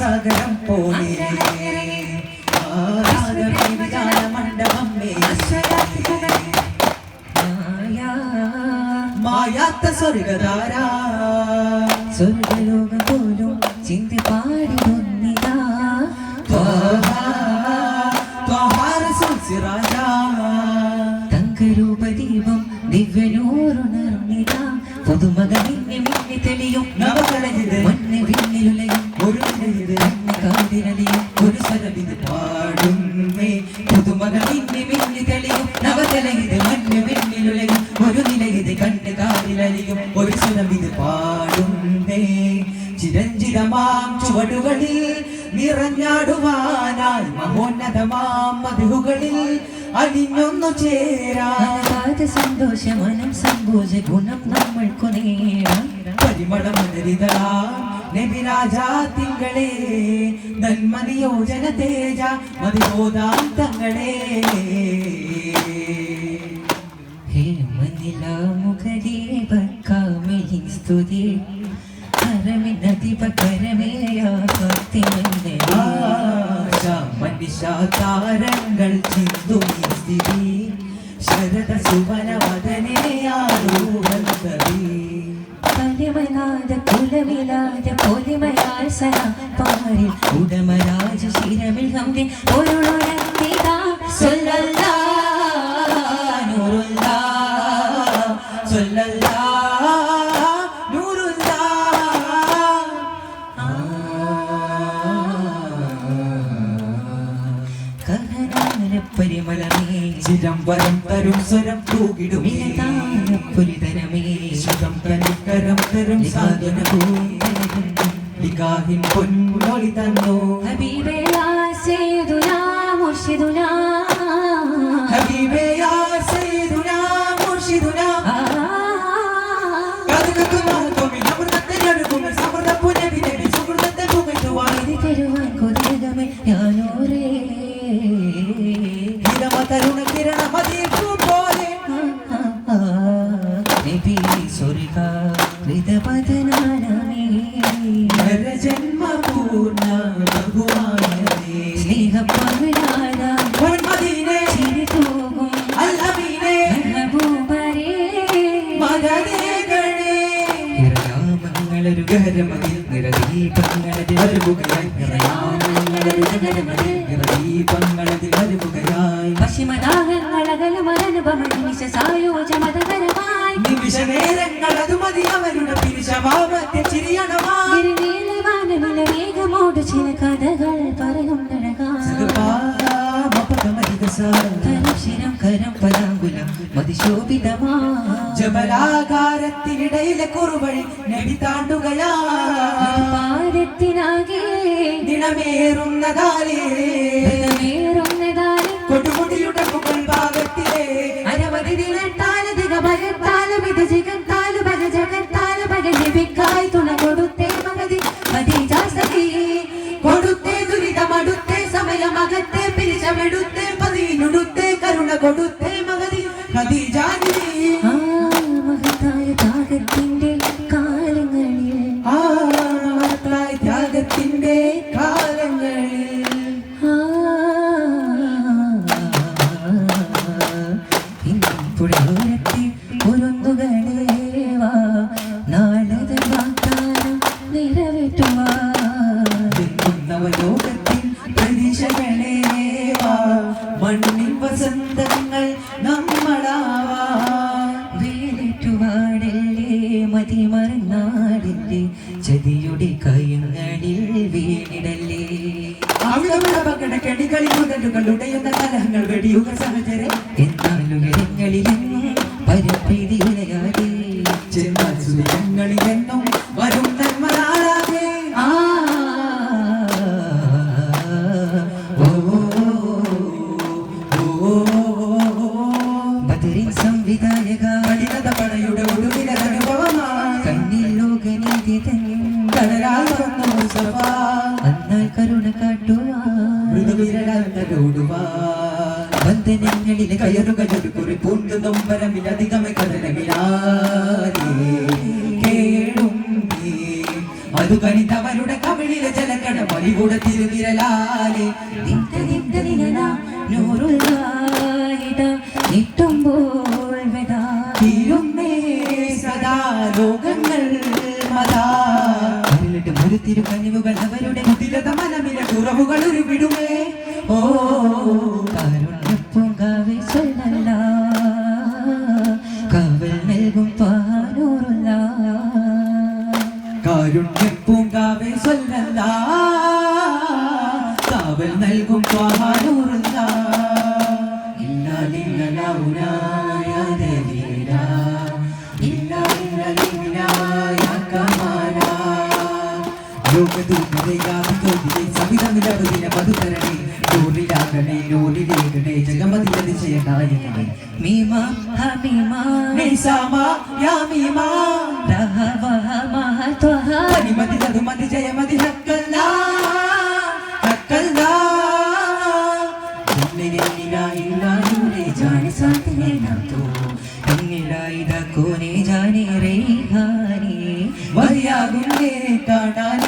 സാഗരം പോലെ മണ്ഡപമേ മായാത്ത സ്വർഗധാര. സ്വർഗലോകം പോലും ചിന്തി പാടിടുന്നിതാ തങ്കരൂപദീപം ദിവ്യനൂറുണർന്നിതാ പുതുമക മിന്നി തെളിയും മണ്ണ് വിണ്ണിലുലയും ഒരു മണ്ണ് കാതിരലിയും ഒരു സ്വരമിത് പാടുന്നേ പുതുമക മിന്നി തെളിയും നവതലയിത് മഞ്ഞ് വിണ്ണിലുലയും ഒരു നിലയിത് കണ്ട് കാതിലലിയും ഒരു സ്വരമിത് പാടുന്നേ ചിരഞ്ജിതമാം ചുവടുകളിൽ നിറഞ്ഞാടുവാനായി മഹോന്നതമാം മധുകളിൽ അണിഞ്ഞൊന്നു ചേരാതെ അനഗാധ സന്തോഷ മനം സങ്കോച ഗുണം നമ്മൾക്കു നേടാം പരിമളമലരിതളാ നബിരാജാ തിങ്കളേ നന്മനിയോജന തേജ മതിബോധാന്തങ്ങളേ ഹേ മനില മുഖദീപ കാമിനി സ്തുതി. ഹരമി നദിപ കരമേയ ഭക്തിമന്ദേ മനുഷ്യാതാരങ്ങൾ ചിന്തുമി സ്ഥിതി ശരത സുവനവദനയാരൂപന്തവി കലിമനാഥ കുലമിലാത പൊലിമയാൽ സന പാരിൽ ഉടമരാജ ശിരമിൽ ഹംദി പൊരുളുണർത്തിതാ സല്ലല്ലാ ചിദംബരം തരും സ്വരം തൂകിടുമേ മിനതാന പുരിതരമേ ശുദ്ധം കനിക്കരം തരും സാധനവും നികാഹിൻ പൊന്നൊളി തന്നു? ഹബീബേ മുർഷിദുനാ ഗഹരമതിൽ നിറദീപങ്ങളതിൽ വരുകയായി നിറദീപങ്ങളതിൽ വരുകയായി പശ്ചിമദാഹങ്ങളകലമനുഭവനിശ സായോജമതകരമായി നിമിഷ നേരങ്ങൾ അത് മതി അവരുടെ പിരിശവാമത്തെ ചിരിയണമാ ഗിരിനീലവാനമില വേഗമോട് ചില കഥകൾ പറയും കരം കരം പരാങ്കുലം മതിശോഭിതമാ ജബലാകാരത്തിനിടയിലെ കുറുവഴി നബി താണ്ടുകയാ. പാദത്തിനാകെ ദിനമേറുന്നതാലേ വേറുന്നതായി മഹത്തായ ത്യാഗത്തിന്റെ ഉടയുന്ന കലഹങ്ങൾ വെടിയുക സഹചരെ അതു കണിതവരുടെ കവിളിലെ ജലക്കട മലികൂടെ തിരുവിരലാലെ. നീട്ടുമ്പോൾ വെതാ. തീരുന്നേ സദാ ലോകങ്ങൾ മതാ അതിലിട്ട് മുരുത്തിരു കനിവുകൾ അവരുടെ മുതിലത മനമിലെ കുറവുകൾ ഒരു വിടുമേ ഓ ലോകതു വിജയാദിത്യോ വിജയ സവിത നിരവധിന മധുതരണേ ലോറിയാകണേ ലോറിലേകണേ ജഗമതി അതിശയനായകണേ മീമ ഹമീമ നിസാമ യാ മീമ. രഹ വഹ മഹത്വഹ പരിമതി തതുമതി ജയമതി ഹക്കല്ല. ഹക്കല്ല. ിലായില്ലായൂരെ ജാനി സാധനെ നോ എന്നിലായിത കോനെ ജാനി റേ ഹാനി വരിയാകുന്നേ കാണാൻ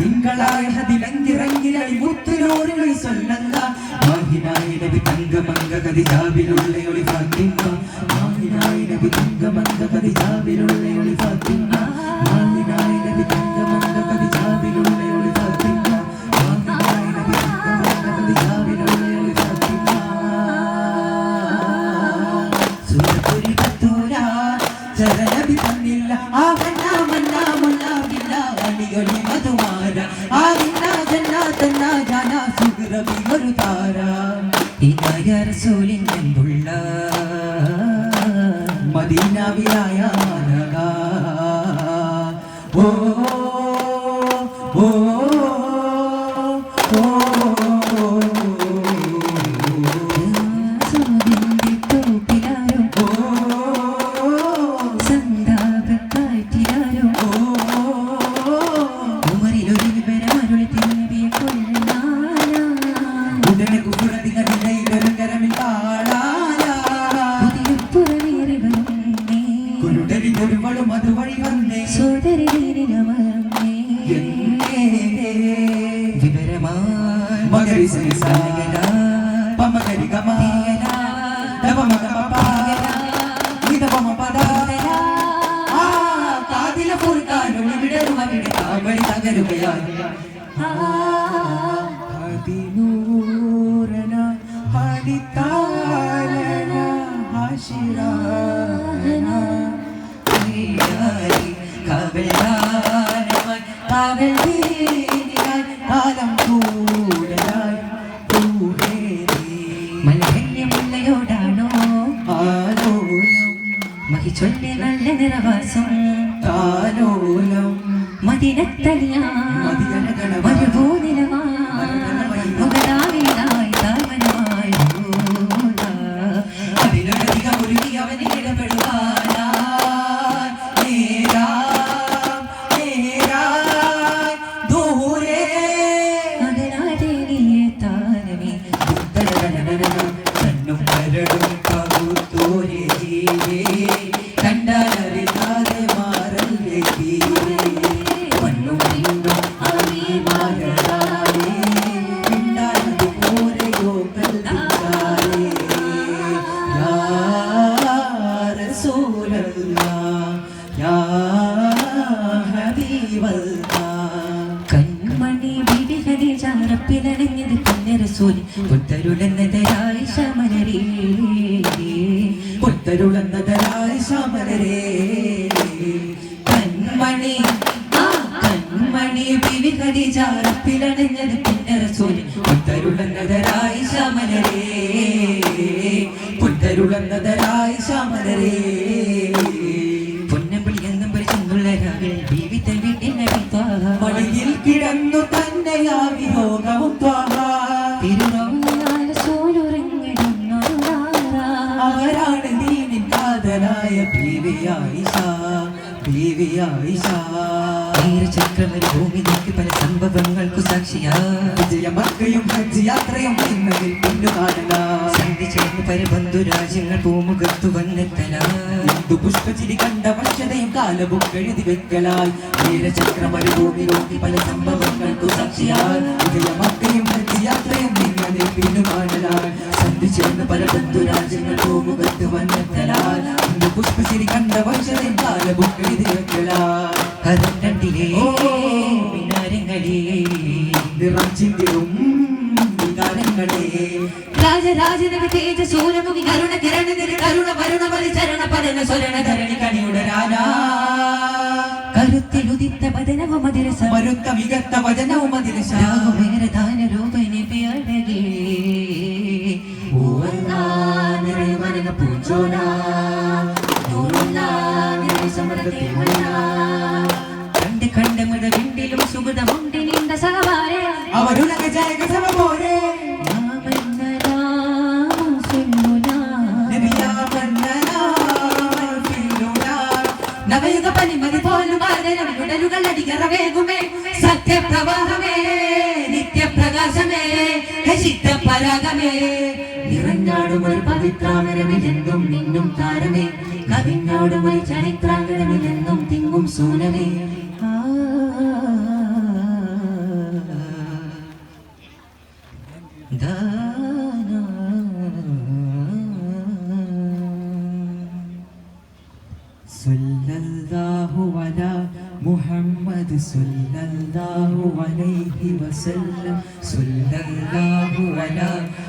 തിങ്കളായ ഹതിലങ്കിറങ്ങിലടി മുത്തുനൂറുകളി സ്വല്ലല്ല മാഹിനായ നബി തങ്കമംഗ കതി ജാബിലുള്ള ഒളി ഫാത്തിമ. മാഹിനായ നബി തങ്കമംഗ കതി ജാബിലുള്ള ഒളി ഫാത്തിമ. ഓ പുറമേറിവന്നേ കുരുടരിതൊരുവളും അതുവഴി വന്നേ. സോദരി വിവരമായി മകരി സരിസ പമകരി ഗമ ദവമഗ പപ ഇതവമ പദ ആ കാതില പൂർക്കാനും വിടരും അവിടെ താവളി തകരുകയായി അതിനൂരന ഹരിതാലന കാവൽ ദീനിയായി കാലം കൂടുതലായി ആലോലം. മഹിച്ചൊല്ലെ നല്ല നിറവാസം താലോലം മദിനഗണമ കരടും പകുത്തോരെ ജീവേ, കണ്ടാലറിയാതെ മാറല്ലേ തീരെ. മണ്ണും മണ്ണും അമീമാനതാലേ, മിണ്ടാനതുപോലെയോ കൽപ്പിച്ചാലേ. യാ റസൂലല്ലാഹ്, യാ ഹബീബല്ലാഹ്. കൺമണി ഖദീജ റബ്ബിലണഞ്ഞത് പിന്നെ റസൂലി പുത്തരുളന്നതായി ശമനരേ പുത്തരുളന്നതരായ ശമരരേ കൺമണി ആ കൺമണി ബിവി ചാരത്തിലണഞ്ഞത് റബ്ബിലണഞ്ഞത് പിന്നെ റസൂൽ പുത്തരുളന്നതരായ ശമനരേ പുത്തരുളന്നതരായി പൊന്നമ്പിളി എന്നും പരിചന്നുള്ള രാവിൽ ജീവിത വീട്ടിനെ മടിയിൽ കിടന്നു തന്നെയാ ചക്രമൊരു ഭൂമിയിലേക്ക് പല സംഭവങ്ങൾക്കു സാക്ഷിയാ വിജയമക്കയും ഹജ്ജ് യാത്രയും എന്നതിൽ പിന്നു കാണല സന്ധി ചേർന്ന് പരബന്ധു രാജ്യങ്ങൾ പൂമുഖത്തു വന്നെത്തല ഹിന്ദു പുഷ്പചിരി കണ്ട പക്ഷതയും കാലവും എഴുതി വെക്കലായി വീരചക്രമൊരു നോക്കി പല സംഭവങ്ങൾക്കു സാക്ഷിയാൽ. വിജയമക്കയും ഹജ്ജ് യാത്രയും എന്നതിൽ പിന്നു കാണലായി സന്ധി ചേർന്ന് പല ബന്ധു രാജ്യങ്ങൾ പൂമുഖത്ത് വന്നെത്തലാൽ. ഹിന്ദു പുഷ്പചിരി കണ്ട വെക്കലായി ഹരം രണ്ടിലേ വികാരങ്ങളേ നിറം ചിന്തിടും വികാരങ്ങളേ. രാജരാജനവി തേജ സൂര്യമുഖി കരുണ കിരണ വരുണ പരിചരണ പതന സ്വരണ ധരണി കണിയുടെ രാജാ കരുത്തിലുദിത്ത പതനവ മതിരസ മരുത്ത വികത്ത വചനവും അതിന് രാഘവേര ദാന മനക കണ്ട് കണ്ട് കണ്ട മൃത വിണ്ടിലും സുഗതമുണ്ടി നിന്റെ സഹവാരെ. അവരുലക ജയക സമ പോലെ. നബിയാ മന്നനാ മൽഫിലുനാ. നവയുഗ പനിമതി പോലും ഉടലുകൾ അടികറവേകുമേ സത്യപ്രവാഹമേ നിത്യപ്രകാശമേ ഹസിത്ത പരാഗമേ നിറഞ്ഞാടും ഒരു പവിത്രാമരമിലെന്നും നിന്നും താരമേ. കവിഞ്ഞാടും ഒരു ചരിത്രാങ്കരമിലെന്നും തിങ്ങും സൂനമേ. സല്ലല്ലാഹു അലാ മുഹമ്മദ് സല്ലല്ലാഹു അലൈഹി വസല്ലം. സല്ലല്ലാഹു അലാ